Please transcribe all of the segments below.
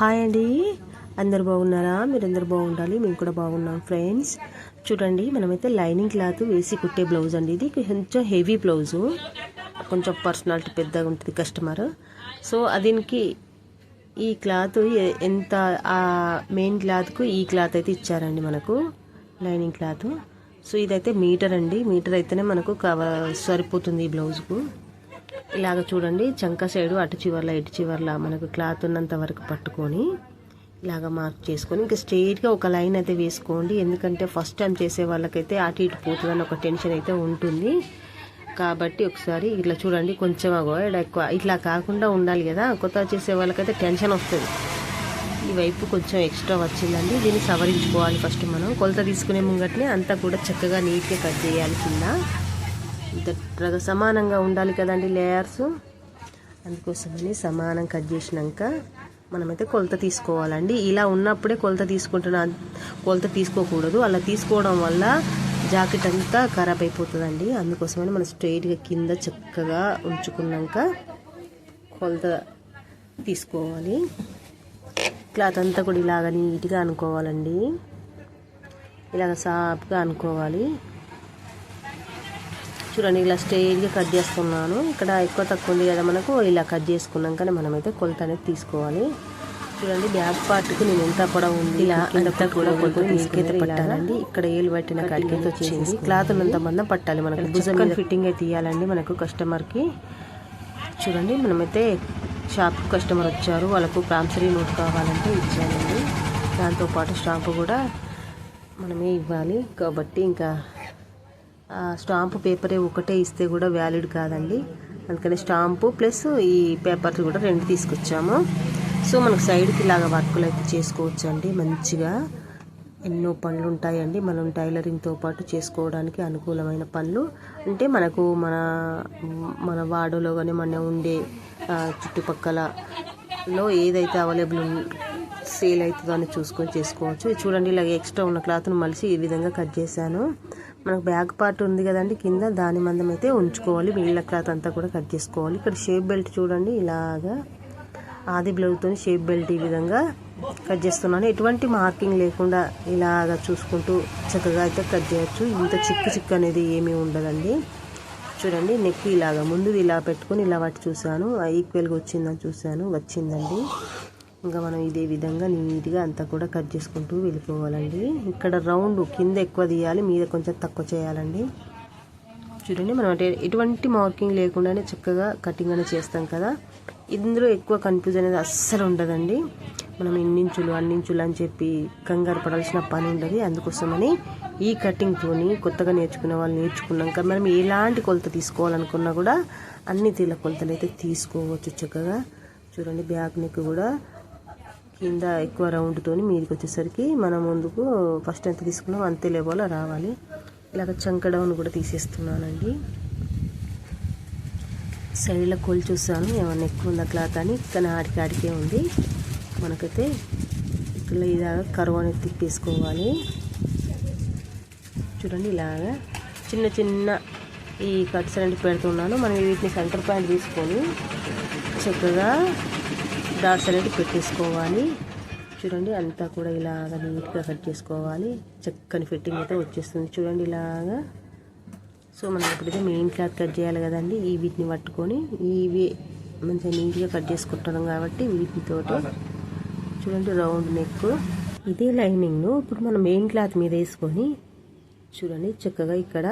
Hi అండి అందరు బాగున్నారా? మీరందరూ బాగుండాలి. మేము కూడా బాగున్నాం ఫ్రెండ్స్ చూడండి మనమైతే లైనింగ్ క్లాత్ వేసి కుట్టే బ్లౌజ్ అండి. ఇది కొంచెం హెవీ బ్లౌజు కొంచెం పర్సనాలిటీ పెద్దగా ఉంటుంది కస్టమర్ సో దీనికి ఈ క్లాత్ ఎంత ఆ మెయిన్ క్లాత్కు ఈ క్లాత్ అయితే ఇచ్చారండి మనకు లైనింగ్ క్లాత్. సో ఇదైతే మీటర్ అండి. మీటర్ అయితేనే మనకు కవ సరిపోతుంది ఈ బ్లౌజ్కు ఇలాగ చూడండి చంక సైడు అటు చివర్ల ఇటు చివర్ల మనకు క్లాత్ ఉన్నంత వరకు పట్టుకొని ఇలాగ మార్క్ చేసుకొని ఇంకా స్ట్రైట్గా ఒక లైన్ అయితే వేసుకోండి. ఎందుకంటే ఫస్ట్ టైం చేసే వాళ్ళకైతే అటు ఇటు పోతుందని ఒక టెన్షన్ అయితే ఉంటుంది. కాబట్టి ఒకసారి ఇట్లా చూడండి కొంచెం అగో ఎక్కువ. ఇట్లా కాకుండా ఉండాలి కదా కొత్త చేసే వాళ్ళకైతే టెన్షన్ వస్తుంది. ఈ వైపు కొంచెం ఎక్స్ట్రా వచ్చిందండి. దీన్ని సవరించుకోవాలి ఫస్ట్ మనం. కొలత తీసుకునే ముంగట్నే అంతా కూడా చక్కగా నీట్గా కట్ చేయాలి కింద. ఇంత సమానంగా ఉండాలి కదండి లేయర్స్? అందుకోసమని సమానం కట్ చేసినాక మనమైతే కొలత తీసుకోవాలండి. ఇలా ఉన్నప్పుడే కొలత తీసుకుంటున్నా కొలత తీసుకోకూడదు. అలా తీసుకోవడం వల్ల జాకెట్ అంతా ఖరాబ్ అయిపోతుందండి. అందుకోసమని మనం స్ట్రైట్గా కింద చక్కగా ఉంచుకున్నాక కొలత తీసుకోవాలి. క్లాత్ అంతా కూడా ఇలాగ నీట్గా అనుకోవాలండి. ఇలాగ సాఫ్గా అనుకోవాలి. చూడండి ఇలా స్ట్రైట్గా కట్ చేస్తున్నాను. ఇక్కడ ఎక్కువ తక్కువ ఉంది కదా మనకు ఇలా కట్ చేసుకున్నాకనే మనమైతే కొలత అనేది తీసుకోవాలి. చూడండి బ్యాక్ పార్ట్కి నేను ఎంత పొడవు ఉంది ఇలా అంతా కూడా మీకైతే పట్టాలండి. ఇక్కడ ఏలు పట్టిన కాడికైతే వచ్చింది క్లాత్ ఉన్నంత మందం పట్టాలి మనకు. భుజం ఫిట్టింగ్ అయితే ఇవ్వాలండి మనకు కస్టమర్కి. చూడండి మనమైతే షాప్ కస్టమర్ వచ్చారు. వాళ్ళకు ప్రాంసరీ నోట్ కావాలంటే ఇచ్చానండి. దాంతోపాటు స్టాంపు కూడా మనమే ఇవ్వాలి. కాబట్టి ఇంకా స్టాంపు పేపరే ఒకటే ఇస్తే కూడా వ్యాలిడ్ కాదండి. అందుకని స్టాంపు ప్లస్ ఈ పేపర్లు కూడా రెండు తీసుకొచ్చాము. సో మనకు సైడ్కి ఇలాగ వర్కులు అయితే చేసుకోవచ్చు అండి మంచిగా. ఎన్నో పనులు ఉంటాయండి. మనం టైలరింగ్తో పాటు చేసుకోవడానికి అనుకూలమైన పనులు. అంటే మనకు మన మన వాడలో కానీ మన ఉండే చుట్టుపక్కలలో ఏదైతే అవైలబుల్ సేల్ అవుతుందో అని చూసుకొని చేసుకోవచ్చు. చూడండి ఇలాగ ఎక్స్ట్రా ఉన్న క్లాత్ను మలిసి ఈ విధంగా కట్ చేశాను. మనకు బ్యాక్ పార్ట్ ఉంది కదండి కింద దాని మందం అయితే ఉంచుకోవాలి. మిగిలిన క్లాత్ అంతా కూడా కట్ చేసుకోవాలి. ఇక్కడ షేప్ బెల్ట్ చూడండి ఇలాగా ఆది బ్లౌజ్తో షేప్ బెల్ట్ ఈ విధంగా కట్ చేస్తున్నాను. ఎటువంటి మార్కింగ్ లేకుండా ఇలాగా చూసుకుంటూ చక్కగా అయితే కట్ చేయొచ్చు. ఇంత చిక్కు చిక్కు అనేది ఏమీ ఉండదండి. చూడండి నెక్ ఇలాగా ముందు ఇలా పెట్టుకొని ఇలా వాటి చూశాను. ఈక్వల్గా వచ్చిందని చూశాను వచ్చిందండి. ఇంకా మనం ఇదే విధంగా నీట్గా అంతా కూడా కట్ చేసుకుంటూ వెళ్ళిపోవాలండి. ఇక్కడ రౌండ్ కింద ఎక్కువ తీయాలి మీద కొంచెం తక్కువ చేయాలండి. చూడండి మనం అంటే ఎటువంటి మార్కింగ్ లేకుండానే చక్కగా కటింగ్ అనేది చేస్తాం కదా. ఇందులో ఎక్కువ కన్ఫ్యూజ్ అనేది అస్సలు ఉండదండి. మనం ఇన్నించులు అన్నించులు అని చెప్పి కంగారు పడాల్సిన పని ఉండదు. అందుకోసమని ఈ కటింగ్తోని కొత్తగా నేర్చుకునే వాళ్ళు నేర్చుకున్నాక మనం ఎలాంటి కొలత తీసుకోవాలనుకున్నా కూడా అన్ని తీల కొలతలు అయితే తీసుకోవచ్చు చక్కగా. చూడండి బ్యాక్ నెక్ కూడా కింద ఎక్కువ రౌండ్తోని మీదకి వచ్చేసరికి మనం ముందుకు ఫస్ట్ ఎంత తీసుకున్నాం అంతే లెవెల్ రావాలి. ఇలాగ చంక డౌన్ కూడా తీసేస్తున్నానండి. సైడ్లో కొలు చూస్తాను ఏమన్నా ఎక్కువ ఉందా క్లాత్ అని. కానీ ఆడికి ఆడికే ఉంది. మనకైతే ఇక్కడ ఇలాగ కరువు అనేది తిప్పేసుకోవాలి. చూడండి ఇలాగా చిన్న చిన్న ఈ కట్స్ అనేది పెడుతున్నాను. మనం వీటిని సెంటర్ పాయింట్ తీసుకొని చక్కగా డాట్స్ అనేది పెట్టేసుకోవాలి. చూడండి అంతా కూడా ఇలాగ నీట్గా కట్ చేసుకోవాలి. చక్కని ఫిట్టింగ్ అయితే వచ్చేస్తుంది. చూడండి ఇలాగా. సో మనం ఎప్పుడైతే మెయిన్ క్లాత్ కట్ చేయాలి కదండి. ఈ వీటిని పట్టుకొని ఇవి మంచిగా నీట్గా కట్ చేసుకుంటున్నాం కాబట్టి వీటితో చూడండి రౌండ్ నెక్. ఇదే లైనింగ్ను ఇప్పుడు మనం మెయిన్ క్లాత్ మీద వేసుకొని చూడండి చక్కగా ఇక్కడ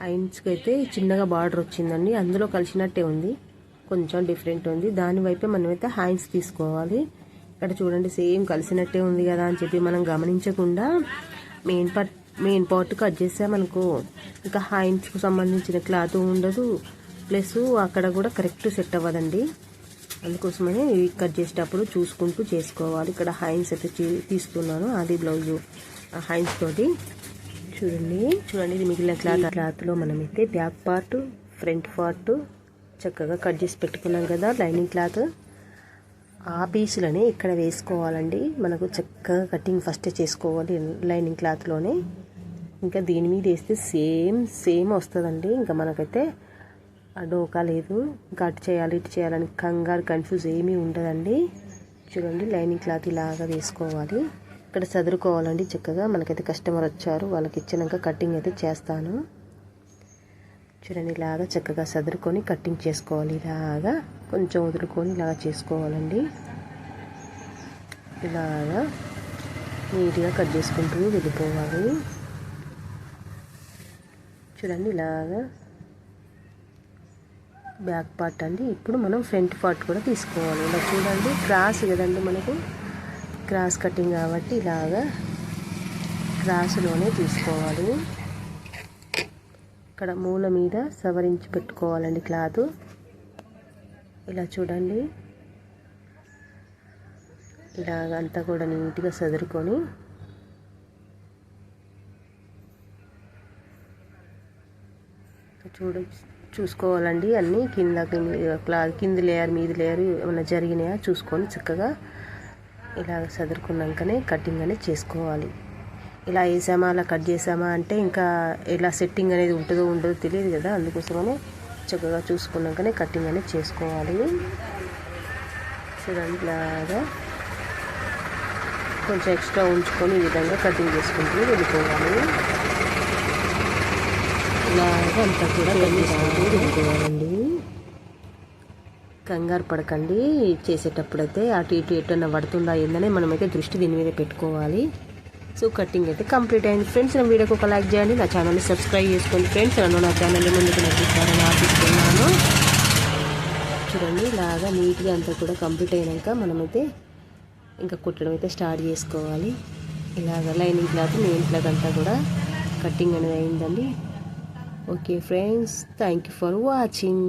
హైన్స్కి అయితే చిన్నగా బార్డర్ వచ్చిందండి. అందులో కలిసినట్టే ఉంది. కొంచెం డిఫరెంట్ ఉంది. దాని వైపే మనమైతే హైన్స్ తీసుకోవాలి. ఇక్కడ చూడండి సేమ్ కలిసినట్టే ఉంది కదా అని చెప్పి మనం గమనించకుండా main part main part cut చేసామనుకో ఇంకా హైన్స్కు సంబంధించిన క్లాత్ ఉండదు. ప్లస్ అక్కడ కూడా కరెక్ట్ సెట్ అవ్వదండి. అందుకోసమని ఇవి కట్ చేసేటప్పుడు చూసుకుంటూ చేసుకోవాలి. ఇక్కడ హైన్స్ అయితే తీసుకున్నాను. అది బ్లౌజు హైన్స్ తోటి. చూడండి చూడండి ఇది మిగిలిన క్లాత్ క్లాత్లో మనమైతే బ్యాక్ పార్ట్ ఫ్రంట్ పార్ట్ చక్కగా కట్ చేసి పెట్టుకున్నాం కదా లైనింగ్ క్లాత్. ఆ పీసులని ఇక్కడ వేసుకోవాలండి. మనకు చక్కగా కటింగ్ ఫస్ట్ చేసుకోవాలి లైనింగ్ క్లాత్లోనే. ఇంకా దీని మీద వేస్తే సేమ్ సేమ్ వస్తుందండి. ఇంకా మనకైతే ఆ డోకా లేదు. ఇంకా అటు చేయాలి ఇటు చేయాలని కంగారు కన్ఫ్యూజ్ ఏమీ ఉండదండి. చూడండి లైనింగ్ క్లాత్ ఇలాగా వేసుకోవాలి. ఇక్కడ చదురుకోవాలండి చక్కగా మనకైతే కస్టమర్ వచ్చారు. వాళ్ళకి ఇచ్చినాక కటింగ్ అయితే చేస్తాను. చూడండి ఇలాగా చక్కగా సదురుకొని కటింగ్ చేసుకోవాలి. ఇలాగా కొంచెం వదులుకొని ఇలాగా చేసుకోవాలండి. ఇలాగా నీట్గా కట్ చేసుకుంటూ వెళ్ళిపోవాలి. చూడండి ఇలాగా బ్యాక్ పార్ట్ అండి. ఇప్పుడు మనం ఫ్రంట్ పార్ట్ కూడా తీసుకోవాలి. ఇలా చూడండి క్రాస్ కదండి మనకు? క్రాస్ కటింగ్ కాబట్టి ఇలాగా క్రాస్లోనే తీసుకోవాలి. ఇక్కడ మూల మీద సవరించి పెట్టుకోవాలండి క్లాత్. ఇలా చూడండి. ఇలా అంతా కూడా నీట్గా సదురుకొని. చూడ చూసుకోవాలండి అన్నీ. కింద క్లాత్ కింద లేయర్ మీద లేయర్ ఏమైనా జరిగినాయా చూసుకొని చక్కగా ఇలా సదురుకున్నాకనే కటింగ్ అనేది చేసుకోవాలి. ఇలా వేసామా అలా కట్ చేసామా అంటే ఇంకా ఇలా సెట్టింగ్ అనేది ఉంటుందో ఉండదో తెలియదు కదా. అందుకోసమనే చక్కగా చూసుకున్నాకనే కటింగ్ అనేది చేసుకోవాలి. చూడండి ఇలాగా కొంచెం ఎక్స్ట్రా ఉంచుకొని ఈ విధంగా కటింగ్ చేసుకుంటూ వెళ్ళిపోవాలి. ఇలాగా అంతా కూడా కట్ చేసుకుంటూ వెళ్ళిపోవాలండి. కంగారు పడకండి. చేసేటప్పుడైతే అటు ఇటు ఎటన్నా పడుతుందా ఏందనే మనమైతే దృష్టి దీని మీద పెట్టుకోవాలి. సో కటింగ్ అయితే కంప్లీట్ అయింది. ఫ్రెండ్స్ నా వీడియోకి ఒక లైక్ చేయండి. నా ఛానల్ని సబ్స్క్రైబ్ చేసుకోండి. ఫ్రెండ్స్ నన్ను నా ఛానల్ని ముందుకు నడిపిస్తారని ఆశిస్తున్నాను. చూడండి ఇలాగా నీట్గా అంతా కూడా కంప్లీట్ అయినాక మనమైతే ఇంకా కుట్టడం అయితే స్టార్ట్ చేసుకోవాలి. ఇలాగ లైనింగ్ క్లాత్ మెయిన్ క్లాత్ అంతా కూడా కటింగ్ అనేది అయిందండి. Okay friends thank you for watching